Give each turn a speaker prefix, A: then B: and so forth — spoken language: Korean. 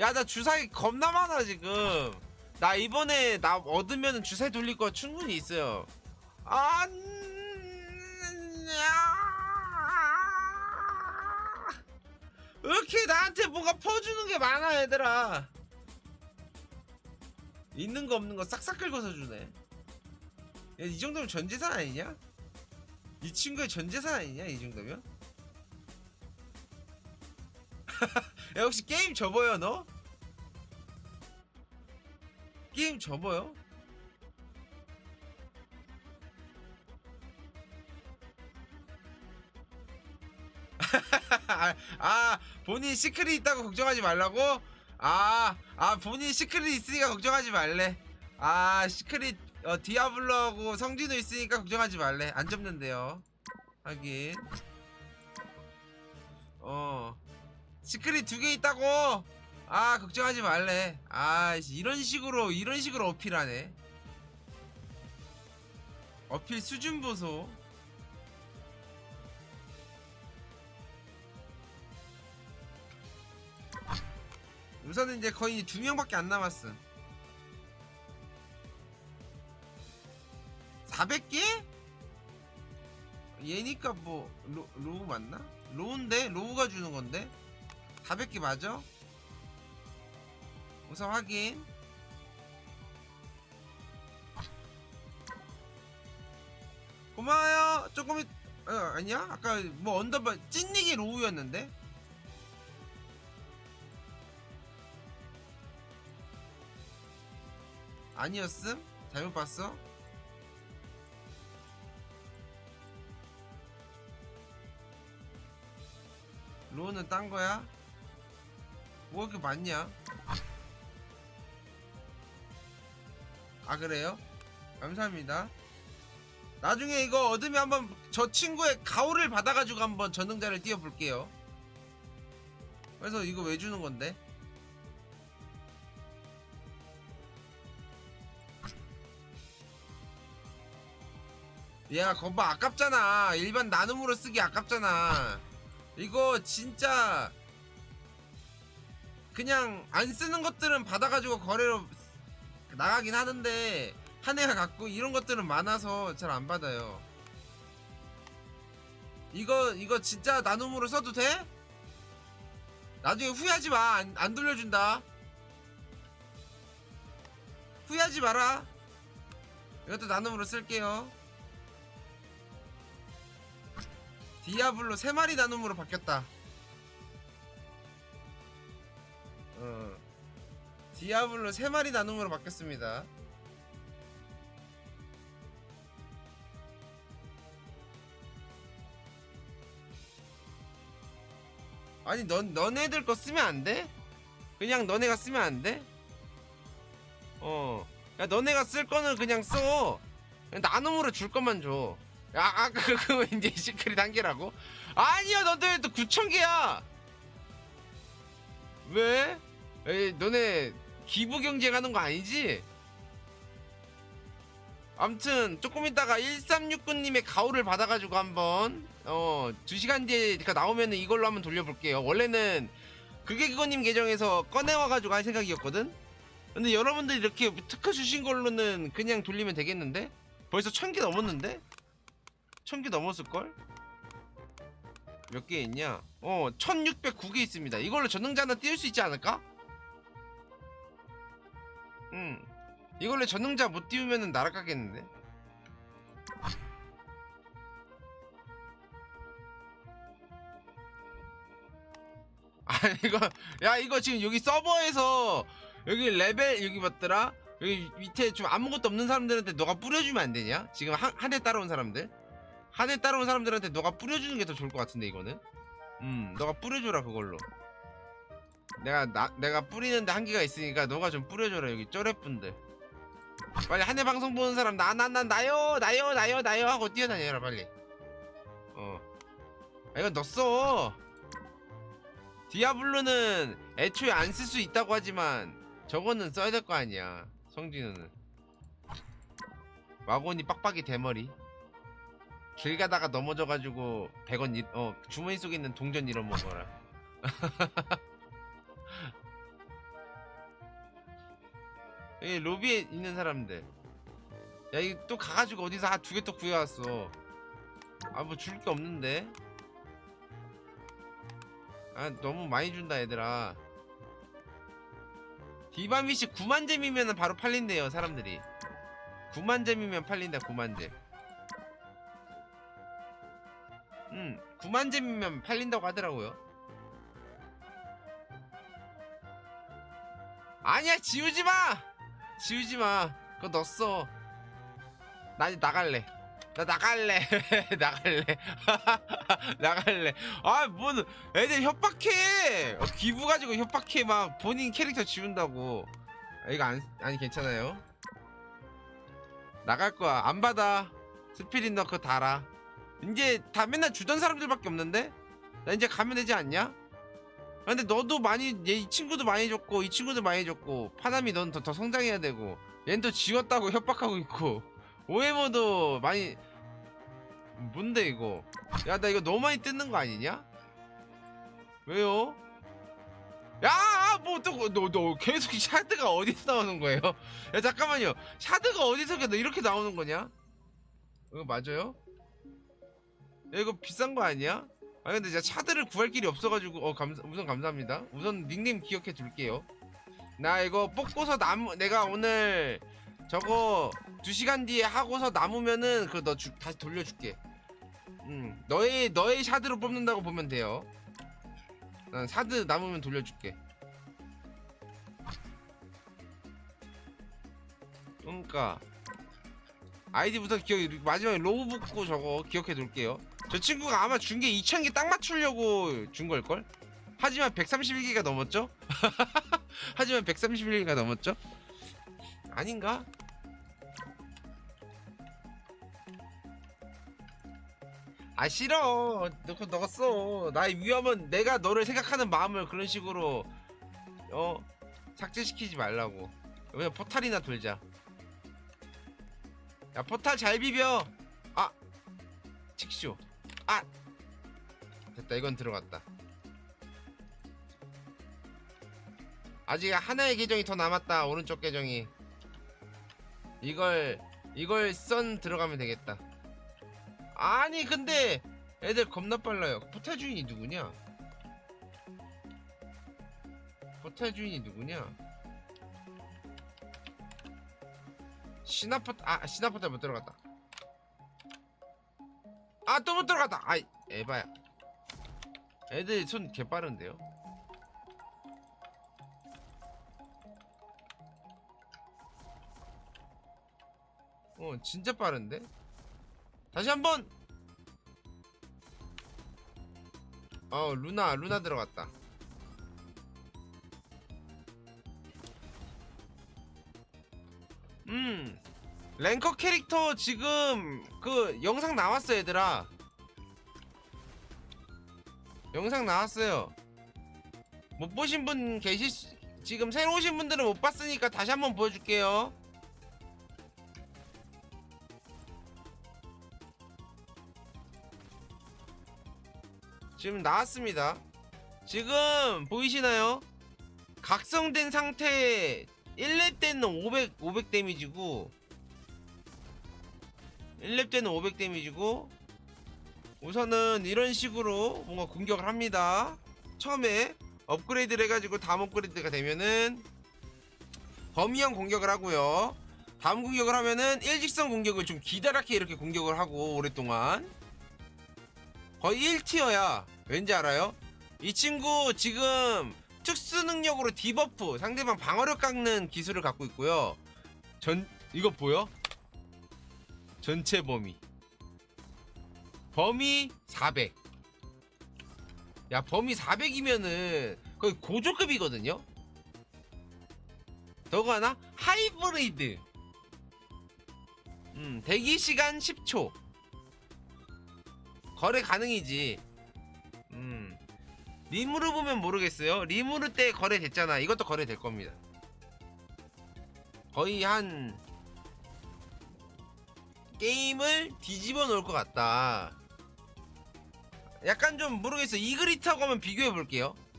A: 야 나 주사위 겁나 많아 지금 나 이번에 나 얻으면 주사위 돌릴 거 충분히 있어요 아왜 이렇게 나한테 뭔가 퍼주는 게 많아 얘들아 있는 거 없는 거 싹싹 긁어서 주네 야, 이 정도면 전재산 아니냐? 이 친구의 전재산 아니냐 이 정도면? 야 혹시 게임 접어요 너? 게임 접어요? 아, 아 본인 시크릿 있다고 걱정하지 말라고? 아, 아 본인 시크릿 있으니까 걱정하지 말래. 아 시크릿 어, 디아블로하고 성진우 있으니까 걱정하지 말래. 안 접는데요. 하긴. 어 시크릿 두 개 있다고. 아 걱정하지 말래. 아 씨, 이런 식으로 이런 식으로 어필하네. 어필 수준 보소. 우선은 이제 거의 두 명밖에 안 남았음. 400개? 얘니까 뭐 로, 로우 맞나? 로우인데? 로우가 주는 건데? 400개 맞아? 우선 확인 고마워요 조금 있... 어, 아니야? 아까 뭐 언더바 찐닉이 로우였는데? 아니었음? 잘못 봤어? 로우는 딴 거야? 뭐 이렇게 많냐? 아 그래요? 감사합니다 나중에 이거 얻으면 한번 저 친구의 가오를 받아가지고 한번 전능자를 띄워볼게요 그래서 이거 왜 주는 건데? 야 거봐 아깝잖아 일반 나눔으로 쓰기 아깝잖아 이거 진짜 그냥 안 쓰는 것들은 받아가지고 거래로 나가긴 하는데 한 해가 갖고 이런 것들은 많아서 잘 안 받아요 이거 이거 진짜 나눔으로 써도 돼? 나중에 후회하지 마. 안, 안 돌려준다. 후회하지 마라. 이것도 나눔으로 쓸게요. 디아블로 3마리 나눔으로 바뀌었다. 디아블로 3마리 나눔으로 바뀌었습니다. 아니 넌 너네들 거 쓰면 안 돼? 그냥 너네가 쓰면 안 돼? 어. 야 너네가 쓸 거는 그냥 써. 그냥 나눔으로 줄 것만 줘. 야 아까 그거 이제 시크릿 한 개라고? 아니야 너네 또 9천 개야. 왜? 에이, 너네 기부 경쟁 하는 거 아니지? 암튼 조금 있다가 1369님의 가오를 받아가지고 한번 어 2시간 뒤에 그 나오면은 이걸로 한번 돌려볼게요 원래는 그게 그거님 계정에서 꺼내와가지고 할 생각이었거든 근데 여러분들이 이렇게 특허 주신 걸로는 그냥 돌리면 되겠는데? 벌써 1000개 넘었는데? 1000개 넘었을걸? 몇 개 있냐? 어 1609개 있습니다 이걸로 전능자 하나 띄울 수 있지 않을까? 응 이걸로 전능자 못 띄우면은 날아가겠는데? 아 이거 야 이거 지금 여기 서버에서 여기 레벨 여기 맞더라? 여기 밑에 좀 아무것도 없는 사람들한테 너가 뿌려주면 안 되냐? 지금 한해 따라온 사람들 한해 따라온 사람들한테 너가 뿌려주는 게 더 좋을 것 같은데 이거는 음 너가 뿌려줘라 그걸로 내가 나, 내가 뿌리는데 한계가 있으니까 너가 좀 뿌려줘라 여기 쪼랩분들 빨리 한 해 방송 보는 사람 나 나 나 나 요 나요 나요 나요 하고 뛰어다녀라 빨리. 어. 아, 이거 넣었어 디아블로는 애초에 안 쓸 수 있다고 하지만 저거는 써야 될 거 아니야 성진우는. 와곤이 빡빡이 대머리. 길 가다가 넘어져가지고 100원 잃- 어 주머니 속에 있는 동전 잃어먹어라 여기 로비에 있는 사람들. 야 이거 또 가가지고 어디서 한두개 또 구해왔어. 아 뭐 줄 게 없는데. 아 너무 많이 준다 얘들아. 디바미씨 9만잼이면 바로 팔린대요 사람들이. 9만잼이면 팔린다 9만잼. 음 9만잼이면 팔린다고 하더라고요. 아니야 지우지마 지우지 마. 그거 넣었어 나 이제 나갈래. 나 나갈래. 나갈래. 나갈래. 아 뭔 애들 협박해. 어, 기부 가지고 협박해. 막 본인 캐릭터 지운다고. 아, 이거 안, 아니 괜찮아요? 나갈 거야. 안 받아. 스피릿 넣고 달아. 이제 다 맨날 주던 사람들밖에 없는데? 나 이제 가면 되지 않냐? 아, 근데 너도 많이 얘 이 친구도 많이 줬고 이 친구도 많이 줬고 파남이 넌더더 성장해야 되고 얘는 또 지웠다고 협박하고 있고 오해모도 많이 뭔데 이거 야 나 이거 너무 많이 뜯는 거 아니냐? 왜요? 야 뭐또너너 너 계속 샤드가 어디서 나오는 거예요? 야 잠깐만요 샤드가 어디서 이렇게 나오는 거냐? 이거 맞아요? 야 이거 비싼 거 아니야? 아 근데 제가 차들을 구할 길이 없어가지고 어 감사 우선 감사합니다. 우선 닉네임 기억해 둘게요. 나 이거 뽑고서 남 내가 오늘 저거 2시간 뒤에 하고서 남으면은 그거 너 주, 다시 돌려줄게. 음 너의 너의 샤드로 뽑는다고 보면 돼요. 난 샤드 남으면 돌려줄게. 그러니까 아이디부터 기억 마지막에 로우 붙고 저거 기억해 둘게요 저 친구가 아마 준 게 2000개 딱 맞추려고 준 걸걸? 하지만 131개가 넘었죠? 하지만 131개가 넘었죠? 아닌가? 아 싫어 너그 너가 써 나의 위험은 내가 너를 생각하는 마음을 그런 식으로 어 삭제시키지 말라고 그냥 포탈이나 돌자 야 포탈 잘 비벼. 아 칙쇼 아. 됐다 이건 들어갔다. 아직 하나의 계정이 더 남았다 오른쪽 계정이. 이걸 이걸 썬 들어가면 되겠다. 아니 근데 애들 겁나 빨라요. 포탈 주인이 누구냐? 포탈 주인이 누구냐 시나포 아 시나포탈 못 들어갔다. 아 또 못 들어갔다! 아이 에바야. 애들 손 개빠른데요? 어 진짜 빠른데? 다시 한번! 어 루나 루나 들어갔다 음. 랭커 캐릭터 지금 그 영상 나왔어 얘들아. 영상 나왔어요. 못 보신 분 계실 수, 지금 새로 오신 분들은 못 봤으니까 다시 한번 보여줄게요. 지금 나왔습니다. 지금 보이시나요? 각성된 상태 1렙 때는 500, 500 데미지고 1렙 때는 500 데미지고 우선은 이런 식으로 뭔가 공격을 합니다. 처음에 업그레이드를 해가지고 다음 업그레이드가 되면은 범위형 공격을 하고요. 다음 공격을 하면은 일직선 공격을 좀 기다랗게 이렇게 공격을 하고 오랫동안. 거의 1티어야. 왠지 알아요? 이 친구 지금 특수 능력으로 디버프 상대방 방어력 깎는 기술을 갖고 있고요 전 이거 보여? 전체 범위 범위 400. 야, 범위 400이면은 거의 고조급이거든요? 더가 하나? 하이브리드. 음, 대기 시간 10초. 거래 가능이지. 음. 리무르 보면 모르겠어요. 리무르 때 거래됐잖아. 이것도 거래될 겁니다. 거의 한 게임을 뒤집어 놓을 것 같다. 약간 좀 모르겠어. 이그리트하고 한번 비교해 볼게요.